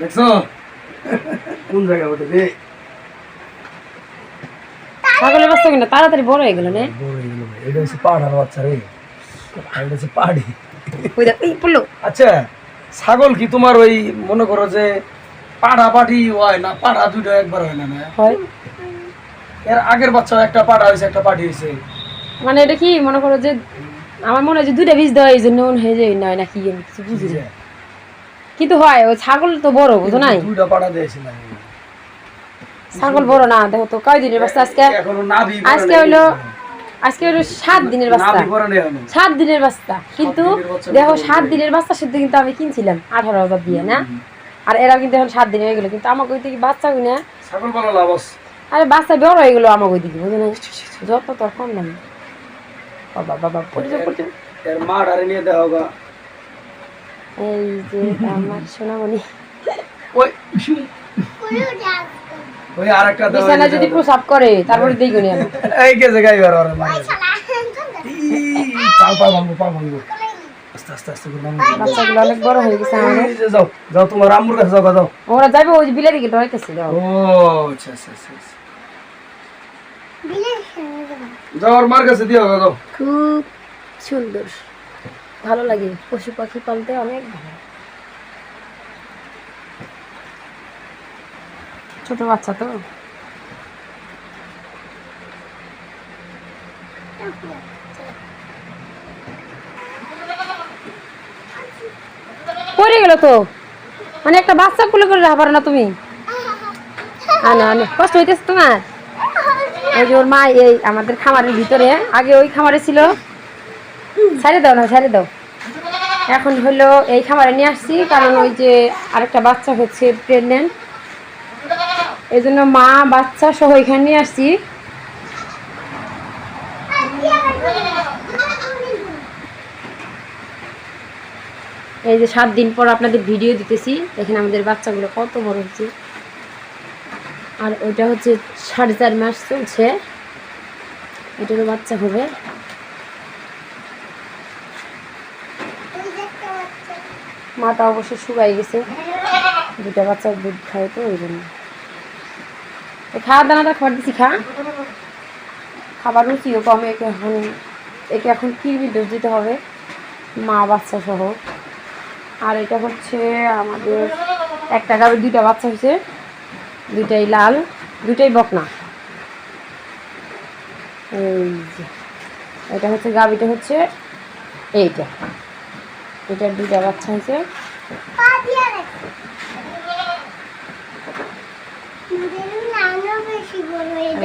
দেখছ? কোন জায়গা ওটা রে ছাগলের বাচ্চা কিনা তাড়াতাড়ি বড় হয়ে গেল না। বড় হয়ে গেল। এটা হচ্ছে পাহাড় বাচ্চা রে। এটা হচ্ছে পাহাড়ি। ওই দেখ এই পড়ল। আচ্ছা ছাগল কি তোমার ওই মনে করো যে পাড়া পাটি হয় না পাড়া দুইটা একবার হয় না না? হয়। এর আগের বাচ্চা একটা পাড়া হয়েছে একটা পাটি হয়েছে। মানে এটা কি মনে করো যে আমার মনে হয় যে দুইটা বীজ দেওয়া এই জন্য মনে হয় যে নয় না কি আমি কিছু বুঝি না। কিন্তু হয় ওই ছাগল তো বড় বুঝো নাই। দুইটা পাড়া দিয়েছে না। ছাগল বড় না দেখো তো কয় দিনের বাচ্চা আজকে? আজকে হইল আজকে হইল সাত দিনের বাচ্চা। নেই সাত দিনের বাচ্চা। কিন্তু দেখো সাত দিনের বাচ্চা শুদ্ধ কিন্তু আমি কিনছিলাম আঠারো হাজার দিয়ে না? আর এরা কিন্তু এখন সাত দিন হয়ে গেলো। কিন্তু আমাকে ওই থেকে বাচ্চা কিনে। আরে বাচ্চা বড় হয়ে গেলো আমাকে ওই দিকে বুঝো না যত কম দাম বাবা বাবা পরিচয় পরিচয় এর মা ডারে নিয়ে দেওয়া এই যে আমার সোনামণি। ওই ওই আরেকটা দেওয়া বিছানা যদি প্রসাব করে তারপরে দেখো নি আমি। এই ওর মা ভাঙবো পা ভাঙবো। আস্তে আস্তে আস্তে করে নামো। বাচ্চাগুলো অনেক বড় হয়ে গেছে যে যাও যাও তোমার আম্মুর কাছে যাও যাও। ওরা যাইবে ওই বিলের দিকে ডরাইতেছিল ও আচ্ছা আচ্ছা আচ্ছা আচ্ছা। যাও ওর মার কাছে হোগা যাও। খুব সুন্দর। ভালো লাগে। পশু পাখি পালতে অনেক ভালো। ছোট বাচ্চা তো। গেল তো। মানে একটা বাচ্চা কুলে করে রাখা পারো না তুমি। কষ্ট হইতেছে তোমার। ওই যে ওর মা এই আমাদের খামারের ভিতরে, আগে ওই খামারে ছিল। ছাড়ে দাও না, ছাড়ে দাও। এখন হলো এই খামারে নিয়ে আসছি, কারণ ওই যে আরেকটা বাচ্চা হচ্ছে প্রেগনেন্ট এই জন্য মা, বাচ্চা সহ এখানে নিয়ে আসছি। এই যে সাত দিন পর আপনাদের ভিডিও দিতেছি এখানে আমাদের বাচ্চাগুলো কত বড় হচ্ছে। আর ওইটা হচ্ছে সাড়ে চার মাস চলছে। এটারও বাচ্চা হবে। মাটা অবশ্য শুকাই গেছে। দুটা বাচ্চা দুধ খায় তো, ওই জন্য। এই খাওয়ার দানাটা খাবার দিচ্ছি খা। খাবার রুচিও কম, একে এখন একে এখন কিরবি ডোজ দিতে হবে, মা, বাচ্চা সহ। আর এটা হচ্ছে আমাদের একটা গাবে দুইটা বাচ্চা হয়েছে। দুইটাই লাল, দুইটাই বকনা। এই এটা হচ্ছে গাবিটা হচ্ছে এইটা। এটার দুইটা বাচ্চা হয়েছে।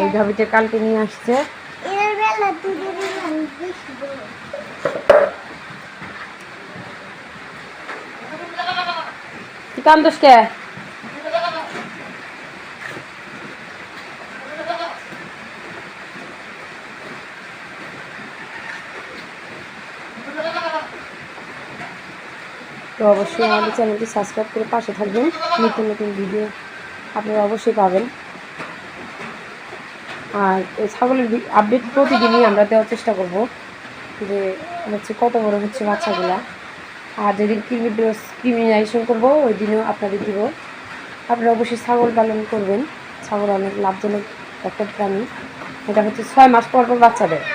এই গাবিটা কালকে নিয়ে আসছে। কান্তোষ কে? তো অবশ্যই আমাদের চ্যানেলটি সাবস্ক্রাইব করে পাশে থাকবেন। নতুন নতুন ভিডিও আপনারা অবশ্যই পাবেন। আর ছাগলের আপডেট প্রতিদিনই আমরা দেওয়ার চেষ্টা করব যে, হচ্ছে কত বড় হচ্ছে বাচ্চাগুলা। আর যেদিন ডোজ ক্রিমিনাইজেশন করব, ওই দিনও আপনাদের দিব। আপনারা অবশ্যই ছাগল পালন করবেন। ছাগল অনেক লাভজনক একটা প্রাণী। এটা হচ্ছে ছয় মাস পর পর বাচ্চা দেয়।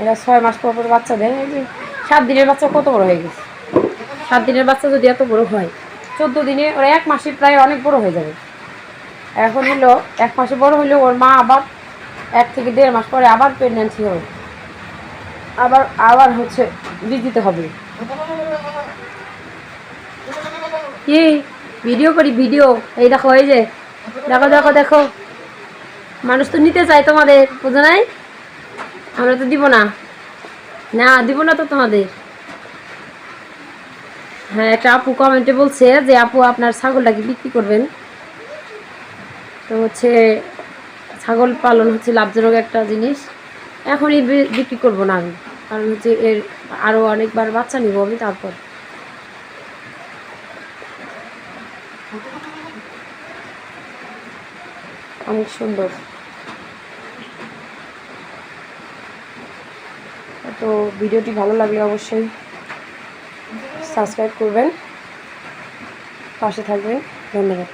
এরা ছয় মাস পর পর বাচ্চা দেয়। এই যে সাত দিনের বাচ্চা কত বড় হয়ে গেছে? সাত দিনের বাচ্চা যদি এত বড় হয়, চোদ্দ দিনে ওরা এক মাসে প্রায় অনেক বড় হয়ে যাবে। এখন হলো এক মাসে বড় হইল ওর মা আবার এক থেকে দেড় মাস পরে আবার প্রেগনেন্সি হবে। আবার আবার হচ্ছে দিতে হবে। কি? ভিডিও করি, ভিডিও? এই দেখো, এই যে। দেখো দেখো দেখো। মানুষ তো নিতে চায় তোমাদের, বুঝো নাই? আমরা তো দিব না। না, দিব না তো তোমাদের। হ্যাঁ একটা আপু কমেন্টে বলছে যে, আপু, আপনার ছাগলটাকে বিক্রি করবেন? তো হচ্ছে ছাগল পালন হচ্ছে লাভজনক একটা জিনিস। এখনই বিক্রি করব না আমি, কারণ হচ্ছে এর আরও অনেকবার বাচ্চা নিব আমি তারপর। অনেক সুন্দর। তো ভিডিওটি ভালো লাগলে অবশ্যই সাবস্ক্রাইব করবেন। পাশে থাকবেন। ধন্যবাদ।